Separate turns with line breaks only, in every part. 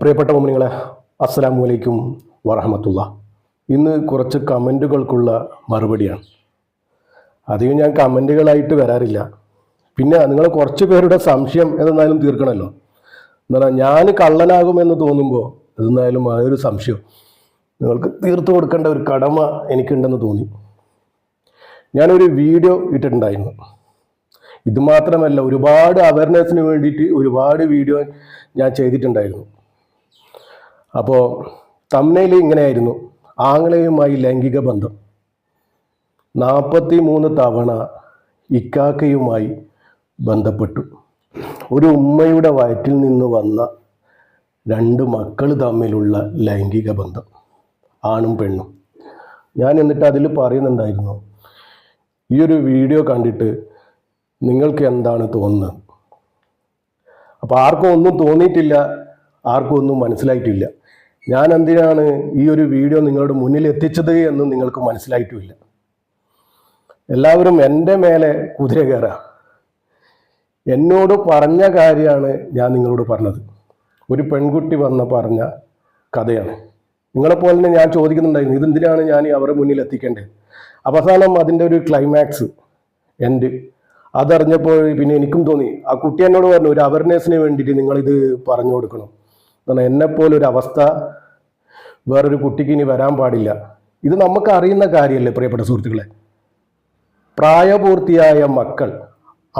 പ്രിയപ്പെട്ട മോമിനികളെ അസ്സലാമു അലൈക്കും വറഹമത്തുള്ള. ഇന്ന് കുറച്ച് കമന്റുകൾക്കുള്ള മറുപടിയാണ്. അധികം ഞാൻ കമന്റുകളായിട്ട് വരാറില്ല. പിന്നെ നിങ്ങൾ കുറച്ച് പേരുടെ സംശയം എന്നാലും തീർക്കണമല്ലോ എന്നാൽ ഞാൻ കള്ളനാകുമെന്ന് തോന്നുമ്പോൾ എന്നാലും അതൊരു സംശയം നിങ്ങൾക്ക് തീർത്തു കൊടുക്കേണ്ട ഒരു കടമ എനിക്കുണ്ടെന്ന് തോന്നി. ഞാനൊരു വീഡിയോ ഇട്ടിട്ടുണ്ടായിരുന്നു. ഇത് മാത്രമല്ല ഒരുപാട് അവയർനെസ്സിന് വേണ്ടിയിട്ട് ഒരുപാട് വീഡിയോ ഞാൻ ചെയ്തിട്ടുണ്ടായിരുന്നു. അപ്പോൾ തമ്നയിൽ ഇങ്ങനെയായിരുന്നു. ആംഗ്ലയുമായി ലൈംഗിക ബന്ധം. നാൽപ്പത്തി മൂന്ന് തവണ ഇക്കാക്കയുമായി ബന്ധപ്പെട്ടു. ഒരു ഉമ്മയുടെ വയറ്റിൽ നിന്ന് വന്ന രണ്ട് മക്കൾ തമ്മിലുള്ള ലൈംഗിക ബന്ധം. ആണും പെണ്ണും. ഞാൻ എന്നിട്ട് അതിൽ പറയുന്നുണ്ടായിരുന്നു ഈ ഒരു വീഡിയോ കണ്ടിട്ട് നിങ്ങൾക്ക് എന്താണ് തോന്നുന്നത്? അപ്പോൾ ആർക്കും ഒന്നും തോന്നിയിട്ടില്ല ആർക്കും ഒന്നും മനസ്സിലായിട്ടില്ല. ഞാൻ എന്തിനാണ് ഈ ഒരു വീഡിയോ നിങ്ങളുടെ മുന്നിൽ എത്തിച്ചത് എന്ന് നിങ്ങൾക്ക് മനസ്സിലായിട്ടുമില്ല. എല്ലാവരും എന്റെ മേലെ കുതിര കയറുക. എന്നോട് പറഞ്ഞ കാര്യമാണ് ഞാൻ നിങ്ങളോട് പറഞ്ഞത്. ഒരു പെൺകുട്ടി വന്ന് പറഞ്ഞ കഥയാണ്. നിങ്ങളെപ്പോലെ തന്നെ ഞാൻ ചോദിക്കുന്നുണ്ടായിരുന്നു ഇതെന്തിനാണ് ഞാൻ അവരുടെ മുന്നിൽ എത്തിക്കേണ്ടത്? അവസാനം അതിന്റെ ഒരു ക്ലൈമാക്സ് എൻഡ് അതറിഞ്ഞപ്പോൾ പിന്നെ എനിക്കും തോന്നി ആ കുട്ടി എന്നോട് പറഞ്ഞു ഒരു അവയർനെസ്സിന് വേണ്ടിയിട്ട് നിങ്ങളിത് പറഞ്ഞു കൊടുക്കണം. കാരണം എന്നെപ്പോലെ ഒരു അവസ്ഥ വേറൊരു കുട്ടിക്ക് ഇനി വരാൻ പാടില്ല. ഇത് നമുക്ക് അറിയുന്ന കാര്യമല്ലേ പ്രിയപ്പെട്ട സുഹൃത്തുക്കളെ? പ്രായപൂർത്തിയായ മക്കൾ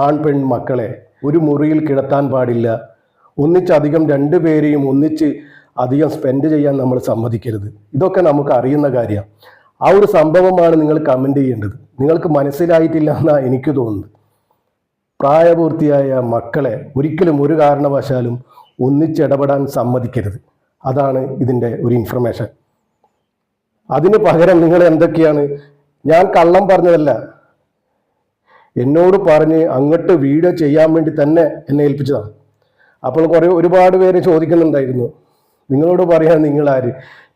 ആൺ പെൺ മക്കളെ ഒരു മുറിയിൽ കിടത്താൻ പാടില്ല. ഒന്നിച്ചധികം രണ്ടുപേരെയും ഒന്നിച്ച് അധികം സ്പെൻഡ് ചെയ്യാൻ നമ്മൾ സമ്മതിക്കരുത്. ഇതൊക്കെ നമുക്ക് അറിയുന്ന കാര്യമാണ് ആ ഒരു സംഭവമാണ് നിങ്ങൾ കമന്റ് ചെയ്യേണ്ടത്. നിങ്ങൾക്ക് മനസ്സിലായിട്ടില്ല എന്നാണ് എനിക്ക് തോന്നുന്നത്. പ്രായപൂർത്തിയായ മക്കളെ ഒരിക്കലും ഒരു കാരണവശാലും ഒന്നിച്ചിടപെടാൻ സമ്മതിക്കരുത്. അതാണ് ഇതിന്റെ ഒരു ഇൻഫർമേഷൻ അതിന് പകരം നിങ്ങൾ എന്തൊക്കെയാണ്? ഞാൻ കള്ളം പറഞ്ഞതല്ല. എന്നോട് പറഞ്ഞ് അങ്ങോട്ട് വീഡിയോ ചെയ്യാൻ വേണ്ടി തന്നെ എന്നെ ഏൽപ്പിച്ചതാണ്. അപ്പോൾ കുറേ ഒരുപാട് പേര് ചോദിക്കുന്നുണ്ടായിരുന്നു. നിങ്ങളോട് പറയാൻ നിങ്ങളാര്?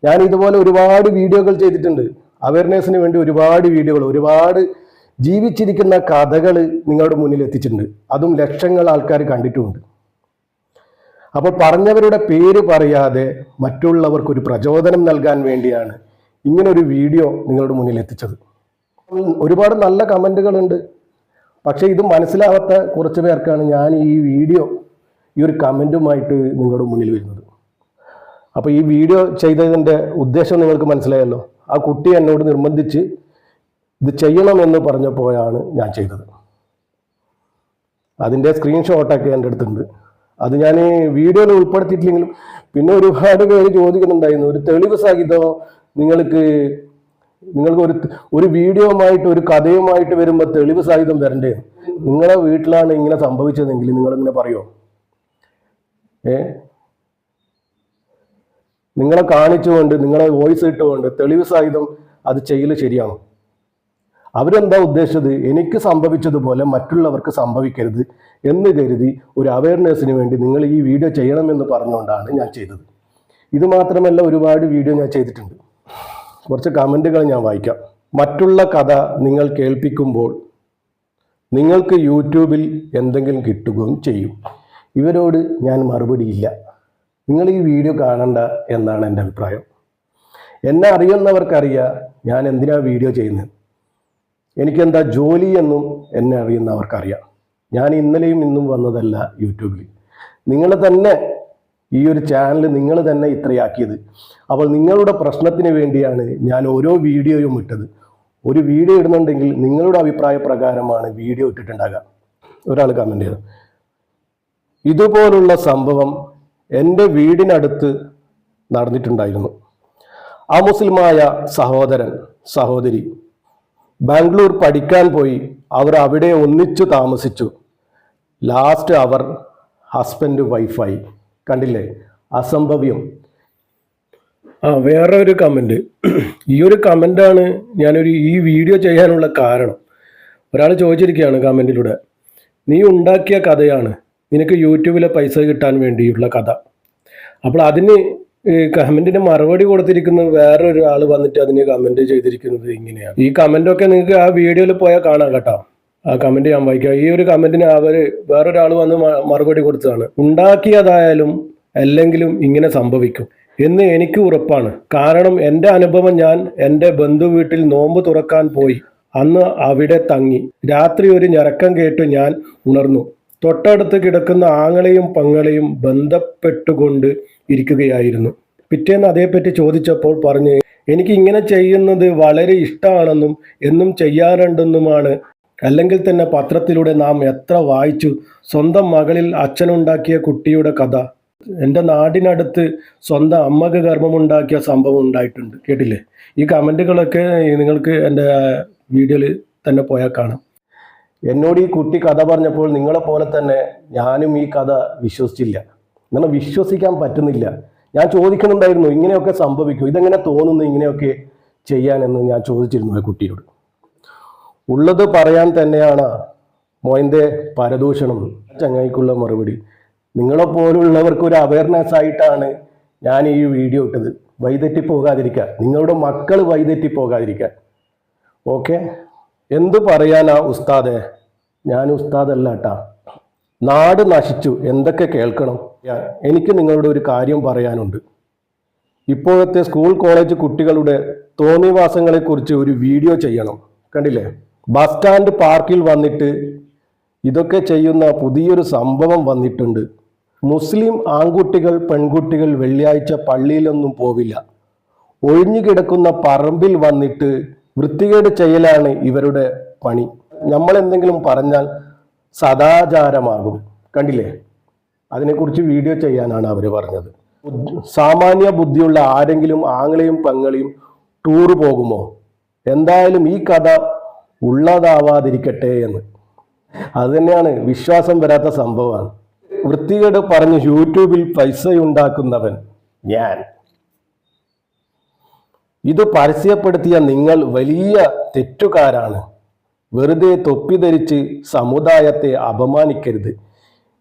ഞാൻ ഇതുപോലെ ഒരുപാട് വീഡിയോകൾ ചെയ്തിട്ടുണ്ട്. അവയർനെസ്സിന് വേണ്ടി ഒരുപാട് വീഡിയോകൾ ഒരുപാട് ജീവിച്ചിരിക്കുന്ന കഥകൾ നിങ്ങളുടെ മുന്നിൽ എത്തിച്ചിട്ടുണ്ട്. അതും ലക്ഷങ്ങൾ ആൾക്കാർ കണ്ടിട്ടുമുണ്ട്. അപ്പോൾ പറഞ്ഞവരുടെ പേര് പറയാതെ മറ്റുള്ളവർക്കൊരു പ്രചോദനം നൽകാൻ വേണ്ടിയാണ് ഇങ്ങനൊരു വീഡിയോ നിങ്ങളുടെ മുന്നിൽ എത്തിച്ചത്. ഒരുപാട് നല്ല കമന്റുകളുണ്ട്. പക്ഷേ ഇത് മനസ്സിലാവാത്ത കുറച്ച് പേർക്കാണ് ഞാൻ ഈ വീഡിയോ ഈ ഒരു കമന്റുമായിട്ട് നിങ്ങളുടെ മുന്നിൽ വരുന്നത്. അപ്പോൾ ഈ വീഡിയോ ചെയ്തതിന്റെ ഉദ്ദേശം നിങ്ങൾക്ക് മനസ്സിലായല്ലോ? ആ കുട്ടി എന്നോട് നിർബന്ധിച്ച് ഇത് ചെയ്യണമെന്ന് പറഞ്ഞപ്പോഴാണ് ഞാൻ ചെയ്തത്. അതിന്റെ സ്ക്രീൻഷോട്ടൊക്കെ എന്റെ അടുത്തുണ്ട്. അത് ഞാൻ വീഡിയോയിൽ ഉൾപ്പെടുത്തിയിട്ടില്ലെങ്കിലും പിന്നെ ഒരുപാട് പേര് ചോദിക്കുന്നുണ്ടായിരുന്നു ഒരു തെളിവ് സഹിതം നിങ്ങൾക്ക് നിങ്ങൾക്ക് ഒരു ഒരു വീഡിയോയുമായിട്ട് ഒരു കഥയുമായിട്ട് വരുമ്പോൾ തെളിവ് സഹിതം വരണ്ടേ? നിങ്ങളെ വീട്ടിലാണ് ഇങ്ങനെ സംഭവിച്ചതെങ്കിൽ നിങ്ങളിങ്ങനെ പറയുമോ ഏ? നിങ്ങളെ കാണിച്ചുകൊണ്ട് നിങ്ങളെ വോയിസ് ഇട്ടുകൊണ്ട് തെളിവ് സഹിതം അത് ചെയ്യൽ ശരിയാണോ? അവരെന്താ ഉദ്ദേശിച്ചത്? എനിക്ക് സംഭവിച്ചതുപോലെ മറ്റുള്ളവർക്ക് സംഭവിക്കരുത് എന്ന് കരുതി ഒരു അവയർനെസ്സിന് വേണ്ടി നിങ്ങൾ ഈ വീഡിയോ ചെയ്യണമെന്ന് പറഞ്ഞുകൊണ്ടാണ് ഞാൻ ചെയ്തത്. ഇത് മാത്രമല്ല ഒരുപാട് വീഡിയോ ഞാൻ ചെയ്തിട്ടുണ്ട്. കുറച്ച് കമന്റുകൾ ഞാൻ വായിക്കാം. മറ്റുള്ള കഥ നിങ്ങൾ കേൾപ്പിക്കുമ്പോൾ നിങ്ങൾക്ക് യൂട്യൂബിൽ എന്തെങ്കിലും കിട്ടുകയും ചെയ്യും. ഇവരോട് ഞാൻ മറുപടിയില്ല നിങ്ങൾ ഈ വീഡിയോ കാണണ്ട എന്നാണ് എന്റെ അഭിപ്രായം. എന്നെ അറിയുന്നവർക്കറിയാം ഞാൻ എന്തിനാണ് വീഡിയോ ചെയ്യുന്നത്. എനിക്കെന്താ ജോലി എന്നും എന്നെ അറിയുന്നവർക്കറിയാം. ഞാൻ ഇന്നലെയും ഇന്നും വന്നതല്ല യൂട്യൂബിൽ. നിങ്ങൾ തന്നെ ഈ ഒരു ചാനൽ നിങ്ങൾ തന്നെ ഇത്രയാക്കിയത്. അപ്പോൾ നിങ്ങളുടെ പ്രശ്നത്തിന് വേണ്ടിയാണ് ഞാൻ ഓരോ വീഡിയോയും ഇട്ടത്. ഒരു വീഡിയോ ഇടുന്നുണ്ടെങ്കിൽ നിങ്ങളുടെ അഭിപ്രായ പ്രകാരമാണ് വീഡിയോ ഇട്ടിട്ടുണ്ടാകുക. ഒരാൾ കമന്റ് ചെയ്തു. ഇതുപോലുള്ള സംഭവം എന്റെ വീടിനടുത്ത് നടന്നിട്ടുണ്ടായിരുന്നു. ആ മുസ്ലിമായ സഹോദരൻ സഹോദരി ബാംഗ്ലൂർ പഠിക്കാൻ പോയി അവർ അവിടെ ഒന്നിച്ചു താമസിച്ചു. ലാസ്റ്റ് അവർ ഹസ്ബൻഡ് വൈഫായി കണ്ടില്ലേ? അസംഭവ്യം. ആ വേറെ ഒരു കമന്റ് ഈ ഒരു കമന്റാണ് ഞാനൊരു ഈ വീഡിയോ ചെയ്യാനുള്ള കാരണം. ഒരാൾ ചോദിച്ചിരിക്കുകയാണ് കമന്റിലൂടെ നീ ഉണ്ടാക്കിയ കഥയാണ്. നിനക്ക് യൂട്യൂബിലെ പൈസ കിട്ടാൻ വേണ്ടിയുള്ള കഥ. അപ്പോൾ അതിന് കമന്റിന് മറുപടി കൊടുത്തിരിക്കുന്ന ഒരാൾ വന്നിട്ട് അതിന് കമന്റ് ചെയ്തിരിക്കുന്നത് ഇങ്ങനെയാണ്. ഈ കമന്റൊക്കെ നിങ്ങൾക്ക് ആ വീഡിയോയിൽ പോയാൽ കാണാം കേട്ടോ. ആ കമന്റ് ഞാൻ വായിക്കാം. ഈ ഒരു കമന്റിന് അവർ വേറൊരാൾ വന്ന് മറുപടി കൊടുത്തതാണ്. ഉണ്ടാക്കിയതായാലും അല്ലെങ്കിലും ഇങ്ങനെ സംഭവിക്കും എന്ന് എനിക്ക് ഉറപ്പാണ്. കാരണം എന്റെ അനുഭവം ഞാൻ എന്റെ ബന്ധു വീട്ടിൽ നോമ്പ് തുറക്കാൻ പോയി. അന്ന് അവിടെ തങ്ങി. രാത്രി ഒരു ഞരക്കം കേട്ട് ഞാൻ ഉണർന്നു. തൊട്ടടുത്ത് കിടക്കുന്ന ആങ്ങളെയും പങ്ങളെയും ബന്ധപ്പെട്ടുകൊണ്ട് ഇരിക്കുകയായിരുന്നു. പിറ്റേന്ന് അതേപ്പറ്റി ചോദിച്ചപ്പോൾ പറഞ്ഞ് എനിക്ക് ഇങ്ങനെ ചെയ്യുന്നത് വളരെ ഇഷ്ടമാണെന്നും എന്നും ചെയ്യാറുണ്ടെന്നുമാണ്. അല്ലെങ്കിൽ തന്നെ പത്രത്തിലൂടെ നാം എത്ര വായിച്ചു. സ്വന്തം മകളിൽ അച്ഛനുണ്ടാക്കിയ കുട്ടിയുടെ കഥ. എന്റെ നാടിനടുത്ത് സ്വന്തം അമ്മയ്ക്ക് കർമ്മമുണ്ടാക്കിയ സംഭവം ഉണ്ടായിട്ടുണ്ട്. കേട്ടില്ലേ? ഈ കമന്റുകളൊക്കെ നിങ്ങൾക്ക് എന്റെ വീഡിയോയിൽ തന്നെ പോയാൽ കാണാം. എന്നോട് ഈ കുട്ടി കഥ പറഞ്ഞപ്പോൾ നിങ്ങളെപ്പോലെ തന്നെ ഞാനും ഈ കഥ വിശ്വസിച്ചില്ല. എന്നാൽ വിശ്വസിക്കാൻ പറ്റുന്നില്ല. ഞാൻ ചോദിക്കുന്നുണ്ടായിരുന്നു ഇങ്ങനെയൊക്കെ സംഭവിക്കും? ഇതെങ്ങനെ തോന്നുന്നു ഇങ്ങനെയൊക്കെ ചെയ്യാനെന്ന്? ഞാൻ ചോദിച്ചിരുന്നു ആ കുട്ടിയോട്. ഉള്ളത് പറയാൻ തന്നെയാണ് മോയന്റെ പരദൂഷണം ചങ്ങായിക്കുള്ള മറുപടി. നിങ്ങളെപ്പോലുള്ളവർക്ക് ഒരു അവയർനെസ് ആയിട്ടാണ് ഞാൻ ഈ വീഡിയോ ഇട്ടത്. വൈതെറ്റി പോകാതിരിക്കാൻ നിങ്ങളുടെ മക്കൾ വൈതെറ്റി പോകാതിരിക്കാൻ ഓക്കെ എന്ത് പറയാനാ ഉസ്താദേ? ഞാൻ ഉസ്താദല്ല കേട്ടാ നാട് നശിച്ചു. എന്തൊക്കെ കേൾക്കണം? എനിക്ക് നിങ്ങളോട് ഒരു കാര്യം പറയാനുണ്ട്. ഇപ്പോഴത്തെ സ്കൂൾ കോളേജ് കുട്ടികളുടെ തോന്നിവാസങ്ങളെക്കുറിച്ച് ഒരു വീഡിയോ ചെയ്യണം. കണ്ടില്ലേ? ബസ് സ്റ്റാൻഡ് പാർക്കിൽ വന്നിട്ട് ഇതൊക്കെ ചെയ്യുന്ന പുതിയൊരു സംഭവം വന്നിട്ടുണ്ട്. മുസ്ലിം ആൺകുട്ടികൾ പെൺകുട്ടികൾ വെള്ളിയാഴ്ച പള്ളിയിലൊന്നും പോവില്ല. ഒഴിഞ്ഞു കിടക്കുന്ന പറമ്പിൽ വന്നിട്ട് വൃത്തികേട് ചെയ്യലാണ് ഇവരുടെ പണി. നമ്മൾ എന്തെങ്കിലും പറഞ്ഞാൽ സദാചാരമാകും. കണ്ടില്ലേ? അതിനെക്കുറിച്ച് വീഡിയോ ചെയ്യാനാണ് അവർ പറഞ്ഞത്. സാമാന്യ ബുദ്ധിയുള്ള ആരെങ്കിലും ആങ്ങളെയും പെങ്ങളെയും ടൂർ പോകുമോ? എന്തായാലും ഈ കഥ ഉള്ളതാവാതിരിക്കട്ടെ എന്ന്. അത് തന്നെയാണ് വിശ്വാസം വരാത്ത സംഭവമാണ്. വൃത്തികേട് പറഞ്ഞ് യൂട്യൂബിൽ പൈസ ഉണ്ടാക്കുന്നവൻ ഞാൻ. ഇത് പരസ്യപ്പെടുത്തിയ നിങ്ങൾ വലിയ തെറ്റുകാരാണ്. വെറുതെ തൊപ്പി തൊപ്പിധരിച്ച് സമുദായത്തെ അപമാനിക്കരുത്.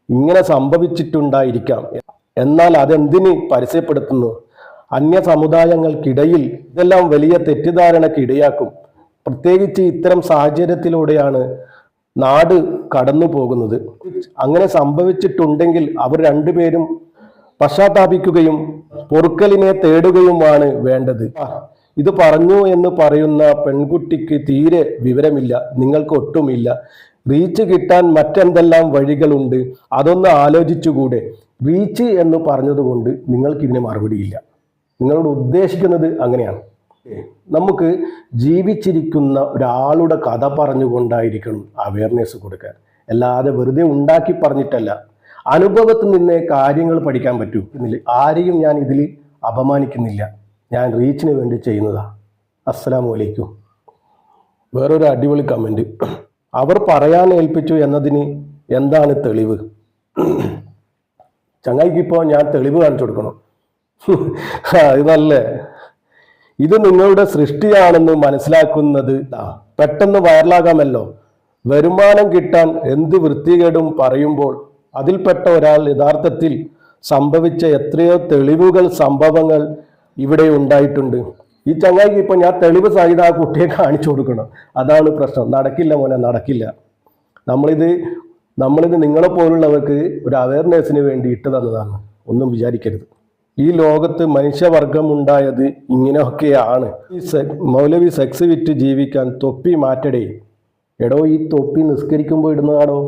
ഇങ്ങനെ സംഭവിച്ചിട്ടുണ്ടായിരിക്കാം. എന്നാൽ അതെന്തിന് പരസ്യപ്പെടുത്തുന്നു? അന്യ സമുദായങ്ങൾക്കിടയിൽ ഇതെല്ലാം വലിയ തെറ്റിദ്ധാരണയ്ക്ക് ഇടയാക്കും. പ്രത്യേകിച്ച് ഇത്തരം സാഹചര്യത്തിലൂടെയാണ് നാട് കടന്നു പോകുന്നത്. അങ്ങനെ സംഭവിച്ചിട്ടുണ്ടെങ്കിൽ അവർ രണ്ടുപേരും പശ്ചാത്താപിക്കുകയും പൊറുക്കലിനെ തേടുകയുമാണ് വേണ്ടത്. ഇത് പറഞ്ഞു എന്ന് പറയുന്ന പെൺകുട്ടിക്ക് തീരെ വിവരമില്ല നിങ്ങൾക്ക് ഒട്ടുമില്ല. റീച്ച് കിട്ടാൻ മറ്റെന്തെല്ലാം വഴികളുണ്ട് അതൊന്ന് ആലോചിച്ചുകൂടെ. റീച്ച് എന്ന് പറഞ്ഞതുകൊണ്ട് നിങ്ങൾക്ക് ഇതിന് മറുപടിയില്ല നിങ്ങളോട് ഉദ്ദേശിക്കുന്നത് അങ്ങനെയാണ്. നമുക്ക് ജീവിച്ചിരിക്കുന്ന ഒരാളുടെ കഥ പറഞ്ഞുകൊണ്ടായിരിക്കണം അവയർനെസ് കൊടുക്കാൻ. അല്ലാതെ വെറുതെ ഉണ്ടാക്കി പറഞ്ഞിട്ടല്ല. അനുഭവത്തിൽ നിന്ന് കാര്യങ്ങൾ പഠിക്കാൻ പറ്റൂ. ആരെയും ഞാൻ ഇതിൽ അപമാനിക്കുന്നില്ല. ഞാൻ റീച്ചിന് വേണ്ടി ചെയ്യുന്നതാണ് അസ്സലാമു അലൈക്കും. വേറൊരു അടിപൊളി കമന്റ് അവർ പറയാൻ ഏൽപ്പിച്ചു എന്നതിന് എന്താണ് തെളിവ്? ചങ്ങായിക്ക് ഇപ്പോൾ ഞാൻ തെളിവ് കാണിച്ചു കൊടുക്കണം. അത് നല്ലേ. ഇത് നിങ്ങളുടെ സൃഷ്ടിയാണെന്ന് മനസ്സിലാക്കുന്നത് പെട്ടെന്ന് വൈറലാകാമല്ലോ. വരുമാനം കിട്ടാൻ എന്ത് വൃത്തികേടും പറയുമ്പോൾ അതിൽപ്പെട്ട ഒരാൾ യഥാർത്ഥത്തിൽ സംഭവിച്ച എത്രയോ തെളിവുകൾ സംഭവങ്ങൾ ഇവിടെ ഉണ്ടായിട്ടുണ്ട്. ഈ ചങ്ങായിക്ക് ഇപ്പൊ ഞാൻ തെളിവ് സഹിതം ആ കുട്ടിയെ കാണിച്ചു കൊടുക്കണം. അതാണ് പ്രശ്നം. നടക്കില്ല മോനെ നടക്കില്ല. നമ്മളിത് നമ്മളിത് നിങ്ങളെ പോലുള്ളവർക്ക് ഒരു അവയർനെസ്സിന് വേണ്ടി ഇട്ട് തന്നതാണ്. ഒന്നും വിചാരിക്കരുത്. ഈ ലോകത്ത് മനുഷ്യവർഗം ഉണ്ടായത് ഇങ്ങനെയൊക്കെയാണ്. ഈ മൗലവി സെക്സ് വിറ്റ് ജീവിക്കാൻ തൊപ്പി മാറ്റടേ. എടോ ഈ തൊപ്പി നിസ്കരിക്കുമ്പോൾ ഇടുന്നതാണോ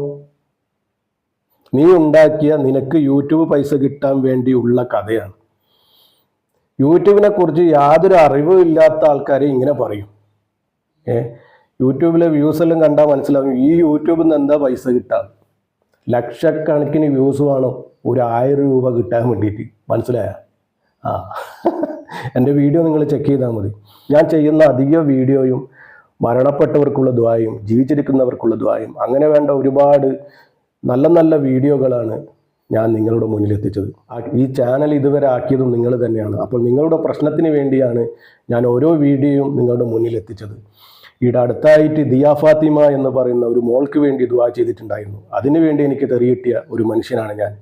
നീ ഉണ്ടാക്കിയ നിനക്ക് യൂട്യൂബ് പൈസ കിട്ടാൻ വേണ്ടിയുള്ള കഥയാണ്. യൂട്യൂബിനെ കുറിച്ച് യാതൊരു അറിവും ഇല്ലാത്ത ആൾക്കാരെ ഇങ്ങനെ പറയും. ഏ? യൂട്യൂബിലെ വ്യൂസ് എല്ലാം കണ്ടാൽ മനസ്സിലാവും. ഈ യൂട്യൂബിൽ നിന്ന് എന്താ പൈസ കിട്ടാം ലക്ഷക്കണക്കിന് വ്യൂസ് വേണം. ഒരു ആയിരം രൂപ കിട്ടാൻ വേണ്ടിയിട്ട്. മനസ്സിലായ? ആ. എന്റെ വീഡിയോ നിങ്ങൾ ചെക്ക് ചെയ്താൽ മതി. ഞാൻ ചെയ്യുന്ന അധിക വീഡിയോയും മരണപ്പെട്ടവർക്കുള്ള ദ്വായും ജീവിച്ചിരിക്കുന്നവർക്കുള്ള ദ്വായും അങ്ങനെ വേണ്ട ഒരുപാട് നല്ല നല്ല വീഡിയോകളാണ് ഞാൻ നിങ്ങളുടെ മുന്നിൽ എത്തിച്ചത്. ഈ ചാനൽ ഇതുവരെ ആക്കിയതും നിങ്ങൾ തന്നെയാണ്. അപ്പോൾ നിങ്ങളുടെ പ്രശ്നത്തിന് വേണ്ടിയാണ് ഞാൻ ഓരോ വീഡിയോയും നിങ്ങളുടെ മുന്നിൽ എത്തിച്ചത്. ഈട അടുത്തായിട്ട് ദിയാ ഫാത്തിമ എന്ന് പറയുന്ന ഒരു മോൾക്ക് വേണ്ടി ദുവാ ചെയ്തിട്ടുണ്ടായിരുന്നു. അതിനു വേണ്ടി എനിക്ക് തെറിയിട്ടിയ ഒരു മനുഷ്യനാണ് ഞാൻ.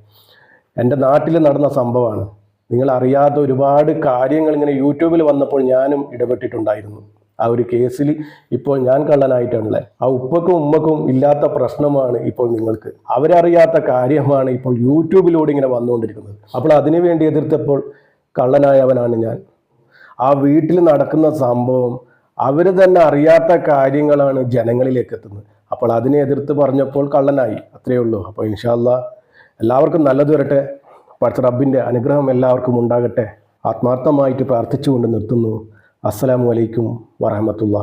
എന്റെ നാട്ടിൽ നടന്ന സംഭവമാണ്. നിങ്ങൾ അറിയാത്ത ഒരുപാട് കാര്യങ്ങൾ ഇങ്ങനെ യൂട്യൂബിൽ വന്നപ്പോൾ ഞാനും ഇടപെട്ടിട്ടുണ്ടായിരുന്നു. ആ ഒരു കേസിൽ ഇപ്പോൾ ഞാൻ കള്ളനായിട്ടാണല്ലേ? ആ ഉപ്പക്കും ഉമ്മക്കും ഇല്ലാത്ത പ്രശ്നമാണ് ഇപ്പോൾ നിങ്ങൾക്ക്. അവരറിയാത്ത കാര്യമാണ് ഇപ്പോൾ യൂട്യൂബിലൂടെ ഇങ്ങനെ വന്നുകൊണ്ടിരിക്കുന്നത്. അപ്പോൾ അതിനു വേണ്ടി എതിർത്തപ്പോൾ കള്ളനായവനാണ് ഞാൻ. ആ വീട്ടിൽ നടക്കുന്ന സംഭവം അവർ തന്നെ അറിയാത്ത കാര്യങ്ങളാണ് ജനങ്ങളിലേക്ക് എത്തുന്നത്. അപ്പോൾ അതിനെ എതിർത്ത് പറഞ്ഞപ്പോൾ കള്ളനായി. അത്രയേ ഉള്ളൂ. അപ്പോൾ ഇൻഷാല്ല എല്ലാവർക്കും നല്ലത് വരട്ടെ. പഠിച്ച റബ്ബിന്റെ അനുഗ്രഹം എല്ലാവർക്കും ഉണ്ടാകട്ടെ. ആത്മാർത്ഥമായിട്ട് പ്രാർത്ഥിച്ചുകൊണ്ട് നിർത്തുന്നു. അസ്സലാമു അലൈക്കും വറഹമത്തുള്ള